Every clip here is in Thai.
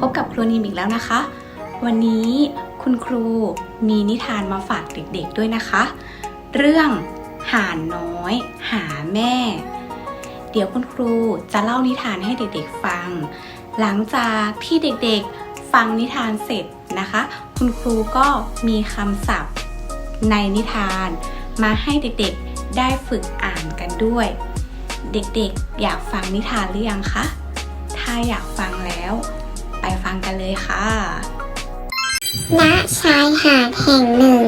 พบกับครูนิมอีกแล้วนะคะ วันนี้คุณครูมีนิทานมาฝากเด็กๆด้วยนะคะ เรื่องห่านน้อย หาแม่ เดี๋ยวคุณครูจะเล่านิทานให้เด็กๆฟัง หลังจากที่เด็กๆฟังนิทานเสร็จนะคะ คุณครูก็มีคำศัพท์ในนิทาน มาให้เด็กๆได้ฝึกอ่านกันด้วย เด็กๆอยากฟังนิทานหรือยังคะ ถ้าอยากฟังแล้ว ฟังกันเลยค่ะ ณ ชายหาดแห่งหนึ่ง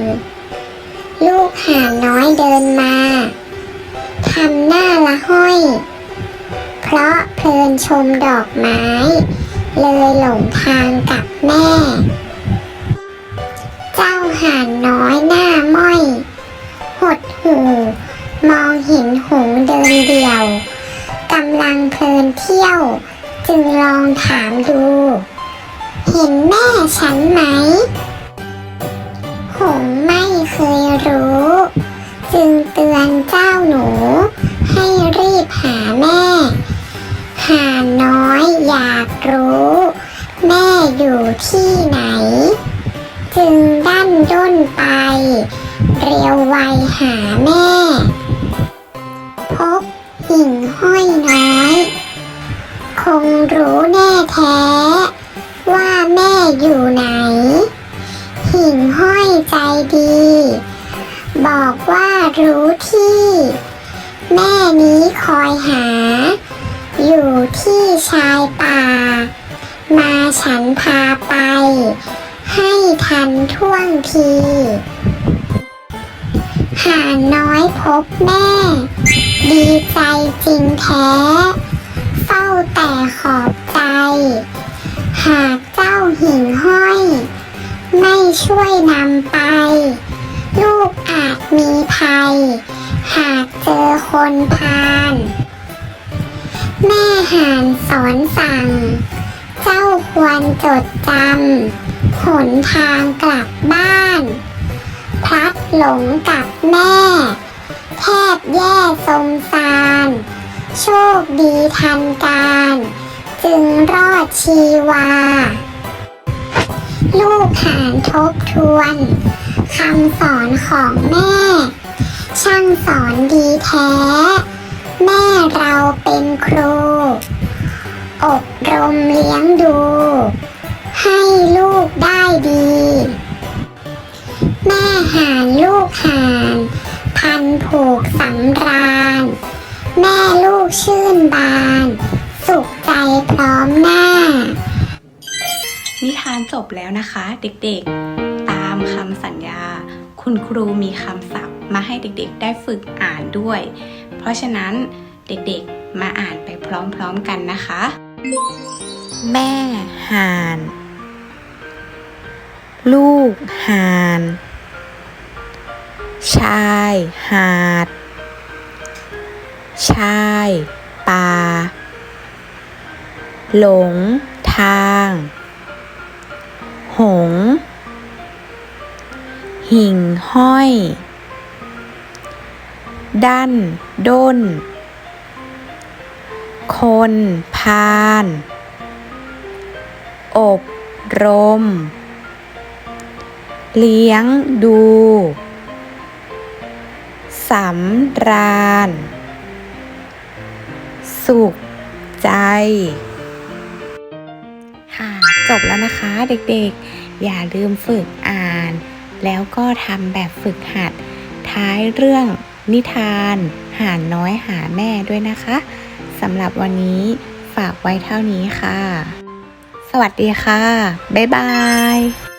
ลูกหานน้อยเดินมา ทำหน้าละห้อย เพราะเพลินชมดอกไม้ เลยหลงทางกับแม่ เจ้าหานน้อยหน้าม้อย หดหูมองเห็นหงเดินเดี่ยวกำลังเพลินเที่ยว จึงลองถามดู เห็นแม่ฉันไหมหงไม่เคยรู้ จึงเตือนเจ้าหนู ให้รีบหาแม่ หาน้อยอยากรู้ แม่อยู่ที่ไหน จึงดั้นด้นไป เรียวไวหาแม่พบหิ่งห้อยน้อย คงรู้แน่แท้ อยู่ไหน หิ่งห้อยใจดี บอกว่ารู้ที่ แม่นี้คอยหา อยู่ที่ชายป่า มาฉันพาไป ให้ทันท่วงทีห่านน้อยพบแม่ ดีใจจริงแท้ เฝ้าแต่ขอบใจ หากเจ้า หิ่งห้อย ไม่ช่วยนำไป ลูกอาจมีภัย หากเจอคนพาลแม่ห่านสอนสั่ง เจ้าควรจดจำหนทางกลับบ้าน พลัดหลงกับแม่ แทบแย่สมสาร โชคดีทันการ จึงรอดชีวา ลูกหานทบทวนคำสอนของแม่ ช่างสอนดีแท้ แม่เราเป็นครูอบรมเลี้ยงดู ให้ลูกได้ดี แม่หานลูกหานพันผูกสำราญ แม่ลูกชื่นบาน จบแล้วนะคะ เด็กๆ ตามคำสัญญา คุณครูมีคำศัพท์ มาให้เด็กๆ ได้ฝึกอ่านด้วย เพราะฉะนั้นเด็กๆ มาอ่านไปพร้อมๆกันนะคะ แม่ห่าน ลูกห่าน ชายหาด ชายป่าหลงทาง หิ่งห้อย ดันด้น คนพาลอบรม เลี้ยงดู สำราญ สุขใจค่ะจบแล้วนะคะเด็กๆ อย่าลืมฝึกอ่าน แล้วก็ทำแบบฝึกหัด ท้ายเรื่องนิทานห่านน้อยหาแม่ด้วยนะคะสำหรับวันนี้ฝากไว้เท่านี้ค่ะ สวัสดีค่ะ บ๊ายบาย